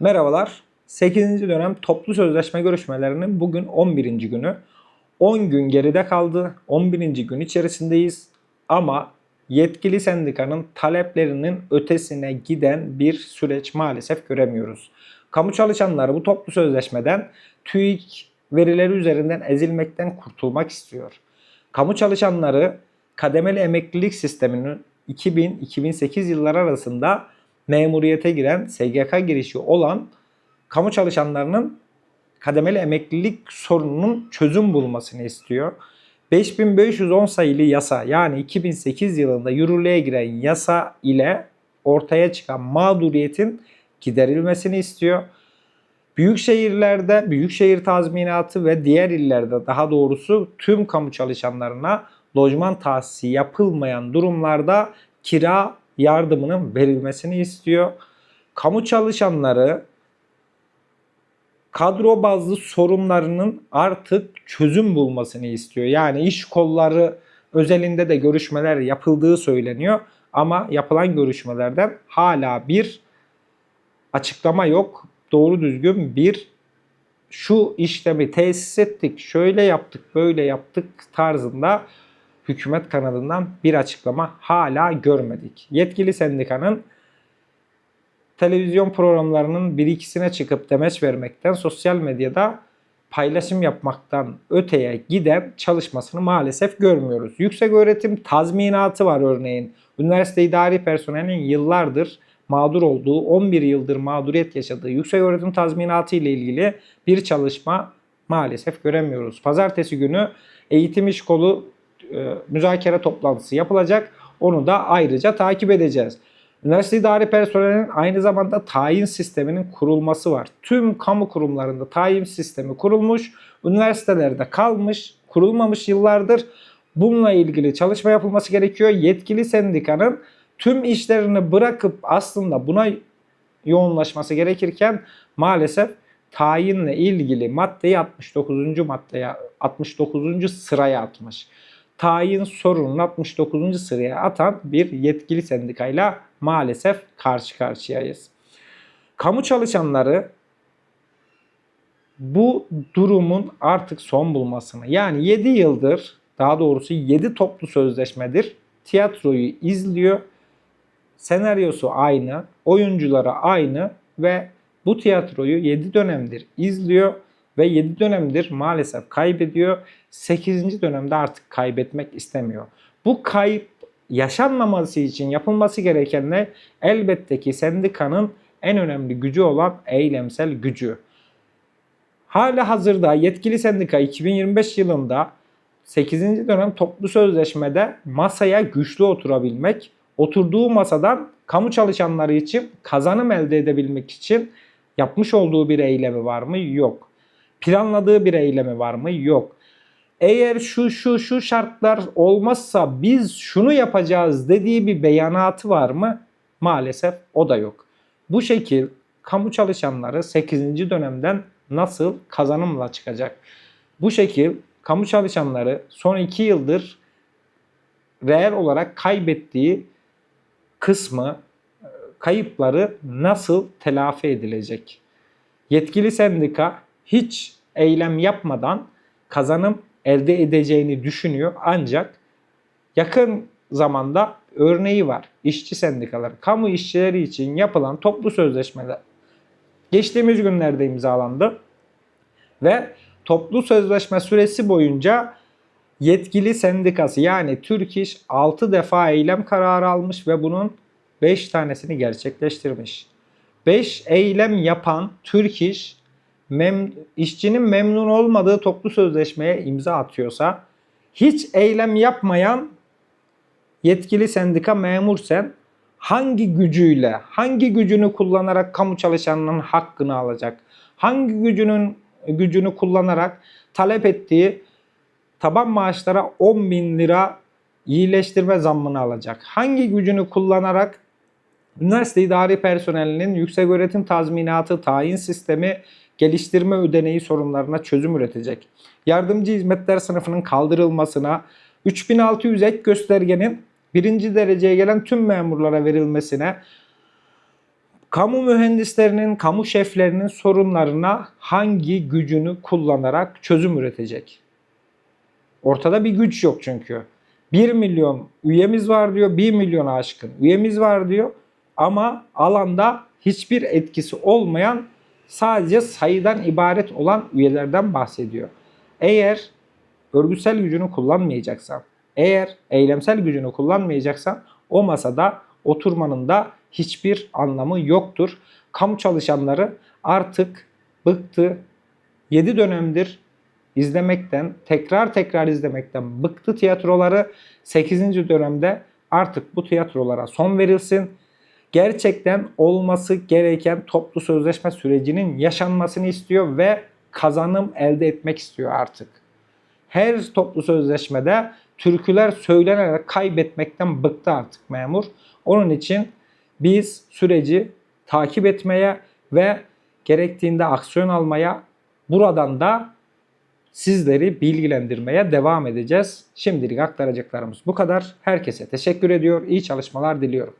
Merhabalar. 8. dönem toplu sözleşme görüşmelerinin bugün 11. günü. 10 gün geride kaldı. 11. gün içerisindeyiz. Ama yetkili sendikanın taleplerinin ötesine giden bir süreç maalesef göremiyoruz. Kamu çalışanları bu toplu sözleşmeden TÜİK verileri üzerinden ezilmekten kurtulmak istiyor. Kamu çalışanları kademeli emeklilik sisteminin 2000-2008 yılları arasında memuriyete giren SGK girişi olan kamu çalışanlarının kademeli emeklilik sorununun çözüm bulmasını istiyor. 5510 sayılı yasa yani 2008 yılında yürürlüğe giren yasa ile ortaya çıkan mağduriyetin giderilmesini istiyor. Büyük şehirlerde büyükşehir tazminatı ve diğer illerde daha doğrusu tüm kamu çalışanlarına lojman tahsisi yapılmayan durumlarda kira yardımının verilmesini istiyor. Kamu çalışanları kadro bazlı sorunlarının artık çözüm bulmasını istiyor. Yani iş kolları özelinde de görüşmeler yapıldığı söyleniyor ama yapılan görüşmelerden hala bir açıklama yok. Doğru düzgün bir şu işlemi tesis ettik, şöyle yaptık, böyle yaptık tarzında hükümet kanadından bir açıklama hala görmedik. Yetkili sendikanın televizyon programlarının bir ikisine çıkıp demeç vermekten, sosyal medyada paylaşım yapmaktan öteye giden çalışmasını maalesef görmüyoruz. Yüksek öğretim tazminatı var örneğin. Üniversite idari personelinin yıllardır mağdur olduğu, 11 yıldır mağduriyet yaşadığı yüksek öğretim tazminatı ile ilgili bir çalışma maalesef göremiyoruz. Pazartesi günü eğitim iş kolu e, müzakere toplantısı yapılacak. Onu da ayrıca takip edeceğiz. Üniversite idari personelinin aynı zamanda tayin sisteminin kurulması var. Tüm kamu kurumlarında tayin sistemi kurulmuş, üniversitelerde kalmış, kurulmamış yıllardır. Bununla ilgili çalışma yapılması gerekiyor. Yetkili sendikanın tüm işlerini bırakıp aslında buna yoğunlaşması gerekirken maalesef tayinle ilgili maddeyi 69. maddeye 69. sıraya atmış. Tayin sorununu 69. sıraya atan bir yetkili sendikayla maalesef karşı karşıyayız. Kamu çalışanları bu durumun artık son bulmasını yani 7 yıldır daha doğrusu 7 toplu sözleşmedir tiyatroyu izliyor. Senaryosu aynı, oyuncuları aynı ve bu tiyatroyu 7 dönemdir izliyor ve 7 dönemdir maalesef kaybediyor. 8. dönemde artık kaybetmek istemiyor. Bu kayıp yaşanmaması için yapılması gereken ne? Elbette ki sendikanın en önemli gücü olan eylemsel gücü. Hala hazırda yetkili sendika 2025 yılında 8. dönem toplu sözleşmede masaya güçlü oturabilmek, oturduğu masadan kamu çalışanları için kazanım elde edebilmek için yapmış olduğu bir eylemi var mı? Yok. Planladığı bir eylemi var mı? Yok. Eğer şu şu şu şartlar olmazsa biz şunu yapacağız dediği bir beyanatı var mı? Maalesef o da yok. Bu şekil kamu çalışanları 8. dönemden nasıl kazanımla çıkacak? Bu şekil kamu çalışanları son 2 yıldır reel olarak kaybettiği kısmı kayıpları nasıl telafi edilecek? Yetkili sendika hiç eylem yapmadan kazanım elde edeceğini düşünüyor ancak yakın zamanda örneği var. İşçi sendikaları, kamu işçileri için yapılan toplu sözleşmeler geçtiğimiz günlerde imzalandı ve toplu sözleşme süresi boyunca yetkili sendikası yani Türk İş 6 defa eylem kararı almış ve bunun 5 tanesini gerçekleştirmiş. 5 eylem yapan Türk İş mem işçinin memnun olmadığı toplu sözleşmeye imza atıyorsa hiç eylem yapmayan yetkili sendika memursen hangi gücüyle, hangi gücünü kullanarak kamu çalışanının hakkını alacak? Hangi gücünün gücünü kullanarak talep ettiği taban maaşlara 10 bin lira iyileştirme zammını alacak? Hangi gücünü kullanarak üniversite idari personelinin yüksek öğretim tazminatı, tayin sistemi, geliştirme ödeneği sorunlarına çözüm üretecek. Yardımcı hizmetler sınıfının kaldırılmasına, 3600 ek göstergenin birinci dereceye gelen tüm memurlara verilmesine, Kamu mühendislerinin, kamu şeflerinin sorunlarına hangi gücünü kullanarak çözüm üretecek? Ortada bir güç yok çünkü. 1 milyon üyemiz var diyor, 1 milyona aşkın üyemiz var diyor. Ama alanda hiçbir etkisi olmayan sadece sayıdan ibaret olan üyelerden bahsediyor. Eğer örgütsel gücünü kullanmayacaksan, eğer eylemsel gücünü kullanmayacaksan o masada oturmanın da hiçbir anlamı yoktur. Kamu çalışanları artık bıktı. 7 dönemdir izlemekten, tekrar tekrar izlemekten bıktı tiyatroları. 8. dönemde artık bu tiyatrolara son verilsin. Gerçekten olması gereken toplu sözleşme sürecinin yaşanmasını istiyor ve kazanım elde etmek istiyor artık. Her toplu sözleşmede türküler söylenerek kaybetmekten bıktı artık memur. Onun için biz süreci takip etmeye ve gerektiğinde aksiyon almaya buradan da sizleri bilgilendirmeye devam edeceğiz. Şimdilik aktaracaklarımız bu kadar. Herkese teşekkür ediyor. İyi çalışmalar diliyorum.